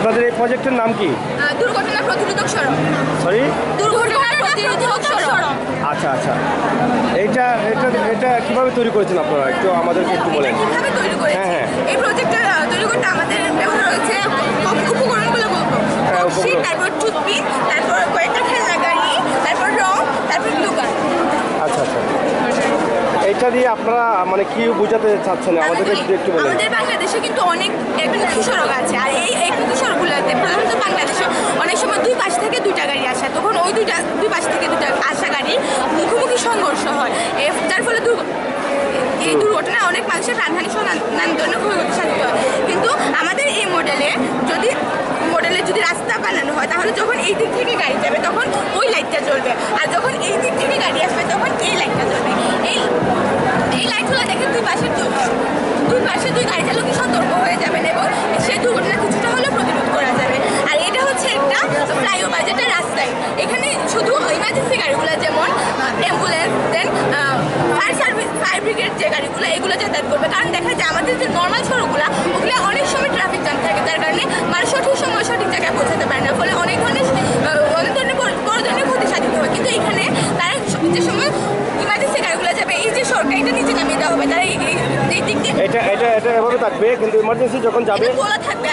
প্রজেক্টের নাম কি? দুর্ঘটনা প্রতিরোধক সড়ক। সরি দুর্ঘটনা প্রতিরোধক সড়ক। আচ্ছা আচ্ছা। এইটা এটা এটা কীভাবে তৈরি করেছেন আপনারা? একটু আমাদেরকে একটু বলেন। কীভাবে তৈরি করেছেন হ্যাঁ, হ্যাঁ। এই প্রজেক্টটা তৈরি করতে আমাদের ব্যবহার হয়েছে উপকরণগুলো বলব। হ্যাঁ। তারপর টুথপিক তারপর কয়েকটা খেলনা গাড়ি তারপর রং তারপর দোকান আচ্ছা আচ্ছা এইটা দিয়ে আপনারা মানে কি বোঝাতে চাচ্ছেন? আমাদেরকে যদি একটু বলেন আমাদের বাংলাদেশে কিন্তু অনেক একমুখী সড়ক আছে। আর এই একমুখী সড়কগুলোতে প্রধানত বাংলাদেশে অনেক সময় দুই পাশ থেকে দুইটা গাড়ি আসে। তখন ওই দুইটা দুই পাশ থেকে দুইটা আসা গাড়ি মুখোমুখি সংঘর্ষ হয়। যার ফলে এই দুর্ঘটনায় অনেক মানুষের প্রাণহানি সহ নান- নানান ধরনের সাধিত হয়। কিন্তু আমাদের এই মডেলে যদি মডেলে যদি রাস্তা বানানো হয় তাহলে যখন এই দিক থেকে গাড়ি যাবে তখন ওই লাইটটা জ্বলবে। আর যখন এই দিক থেকে গাড়ি আসবে তখন এই লাইটটা জ্বলবে এই এই লাইটগুলো দেখে দুই পাশে দু- দুই পাশে দুই গাড়ি চালকই সতর্ক হয়ে যাবেন এবং সেই দুর্ঘটনা কিছুটা হলেও প্রতিরোধ করা যাবে আর এটা হচ্ছে একটা ফ্লাইওভার বাজেটের রাস্তায়। এখানে শুধু ইমার্জেন্সি গাড়িগুলো যেমন ambulance then fire service fire brigade যে গাড়িগুলো, এগুলো যাতায়াত করবে। কারণ দেখা যায় আমাদের যে নর্মাল সড়কগুলো, ওগুলো অনেক সময় ট্রাফিক জ্যাম থাকে যার কারণে মানুষ সঠিক সময় সঠিক জায়গায় পৌঁছাতে পারে না ফলে অনেক ধরনের আহ, অনেক ধরনের বড় বড় ধরনের ক্ষতি সাধিত হয় কিন্তু এখানে তারা যে সময় ইমার্জেন্সি গাড়িগুলো যাবে এই যে সরকার এটা নিচে নামিয়ে দেওয়া হবে তারা এই এই- এই দিক দিয়ে এটা এটা এটা এভাবে থাকবে কিন্তু ইমার্জেন্সি যখন যাবে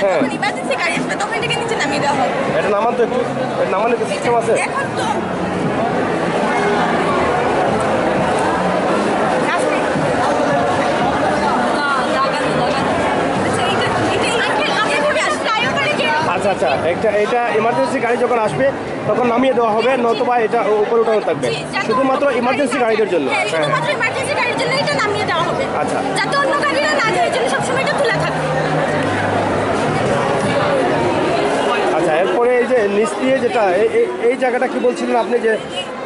হ্যাঁ। ইমার্জেন্সি গাড়ি আসবে তখন এটাকে নিচে নামিয়ে দেওয়া হবে। এটা নামান তো একটু এটা নামানোর সিস্টেম আছে। এখন তো আচ্ছা, আচ্ছা আচ্ছা একটা এটা ইমার্জেন্সি গাড়ি যখন আসবে তখন নামিয়ে দেওয়া হবে নতুবা এটা উপরে উঠানো থাকবে। শুধুমাত্র ইমার্জেন্সি গাড়িদের জন্য। হ্যাঁ, যেটা এই- এই- এই জায়গাটা কি বলছিলেন আপনি যে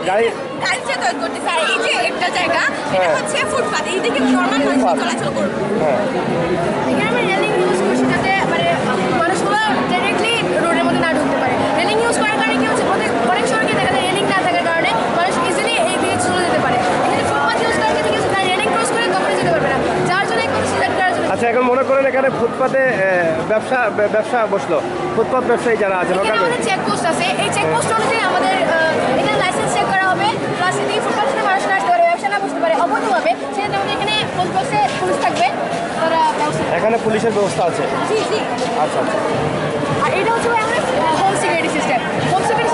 গাড়ি গাড়ি যাতায়াত করতেছে আর এই যে একটা জায়গা এটা হ্যাঁ। হচ্ছে ফুটপাথ এইদিকে নর্মাল মানুষ ফুটপাত। চলাচল করবে হ্যাঁ এখানে আমরা রেলিং ইউজ করছি যাতে মানে মানুষগুলো ডাইরেক্টলি মধ্যে না ঢুকতে পারে রেলিং ইউজ করার কারণে কি হচ্ছে অনেক অনেক সড়কে দেখা যায় রেলিং না থাকার কারণে মানুষ ইজিলি এই দিকে চলে যেতে পারে এখানে ফুটপাথ ইউজ করার ক্ষেত্রে কি হচ্ছে তারা রেলিং ক্রস করে কখনো যেতে পারবে না যার জন্য কোনো সিলেক্ট করার জন্য আচ্ছা এখন মনে করেন এখানে ফুটপাতে ব্যবসা ব্যবসা বসল। ফুটপাত ব্যবসায়ী যারা আছে লোকাল চেকপোস্ট আছে। এই চেকপোস্ট অনুযায়ী আমাদের লাইসেন্স চেক করা হবে প্লাস মানুষ না আসতে পারে ব্যবসা না বসতে পারে অবৈধভাবে সেক্ষেত্রে আমাদের এখানে পুলিশ থাকবে। তারা এখানে পুলিশের ব্যবস্থা আছে? জি জি। আচ্ছা আচ্ছা। আর এটা হচ্ছে ভাই আমাদের home security system home security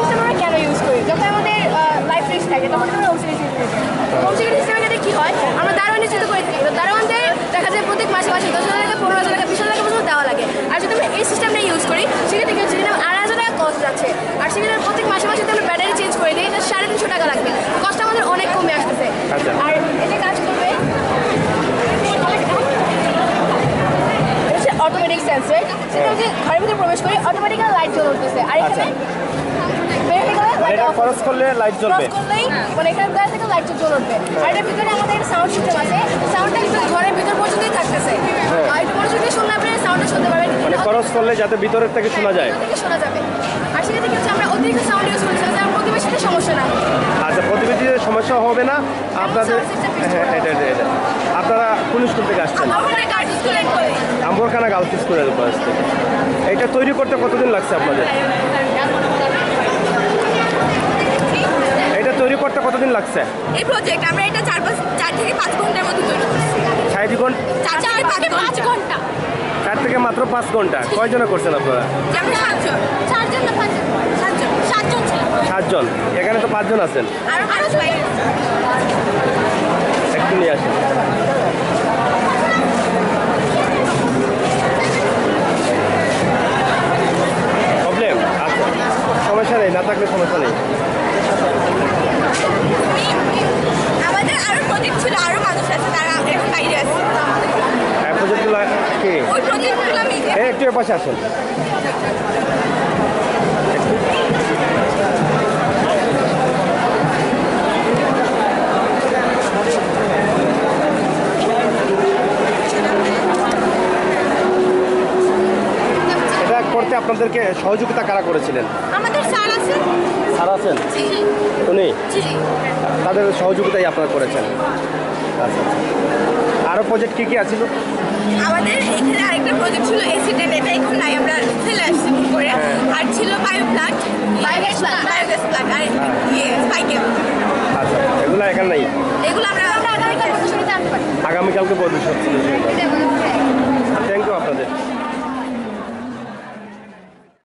sensor সেটা হচ্ছে ঘরের ভিতরে প্রবেশ করে অটোমেটিক্যাল লাইট জ্বলে উঠতেছে আর এখানে বের হয়ে গেলে মানে লাইট এটা অফ খরচ করলে লাইট জ্বলবে। করলেই মানে এখানে থেকে লাইট জ্বলে উঠবে আর এটার ভিতরে আমাদের সাউন্ড সিস্টেম আছে। সাউন্ডটা কিন্তু ঘরের ভিতর পর্যন্তই থাকতেছে। আর একটু পরে শুনলে আপনি সাউন্ডটা শুনতে পারবেন। মানে খরচ করলে যাতে ভিতরের থেকে শোনা যায়। শোনা যাবে। আর সেক্ষেত্রে কি হচ্ছে আমরা অতিরিক্ত সাউন্ড ইউজ করছি যাতে প্রতিবেশীদের সমস্যা না হয়। আচ্ছা প্রতিবেদীদের সমস্যা হবে না। আপনাদের হ্যাঁ এটা এটা এটা। আপনারা কোন স্কুল থেকে আসছেন। আমরা আম্বরখানা গার্লস স্কুলের উপর আসছে এটা তৈরি করতে কতদিন লাগছে আপনাদের? এটা তৈরি করতে কতদিন লাগছে? এই প্রজেক্ট আমরা এটা চার পাঁচ চার থেকে পাঁচ ঘণ্টার মধ্যে তৈরি করছি। ষাট ঘণ্টা চার থেকে পাঁচ ঘণ্টা। চার থেকে মাত্র পাঁচ ঘণ্টা। কয়জনে করছেন আপনারা? সাতজন। চারজন না পাঁচজন? সাতজন। সাতজন ছিলাম। সাতজন। এখানে তো পাঁচজন আছেন। আরও মানুষ বাইরে একটু নিয়ে আসেন প্রবলেম আচ্ছা সমস্যা নেই না থাকলে সমস্যা নেই। আমাদের আরও প্রজেক্ট ছিল আরও মানুষ আছে তারা এখন বাইরে আছে। হ্যাঁ প্রজেক্টগুলো কে? ওই প্রজেক্টগুলো আমি। এ একটু পাশে আসেন। এটা করতে আপনাদেরকে সহযোগিতা কারা করেছিলেন? আমাদের স্যার আছে স্যার আছেন? উনি? তাদের সহযোগিতাই আপনারা করেছেন। আচ্ছা আরও প্রজেক্ট কী কী আছে? আমাদের এখানে আরেকটা প্রজেক্ট ছিল এসিডেন্ট এটা এখন নাই আমরা ফেলে আসছি করে আর ছিল bio plant Biogas biogas plant আর ইয়ে স্পাইকেল আচ্ছা এগুলো এখানে নাই? এগুলো আমরা আমরা আগামীকাল প্রদর্শনীতে আনতে পারি। আগামীকালকে প্রদর্শন।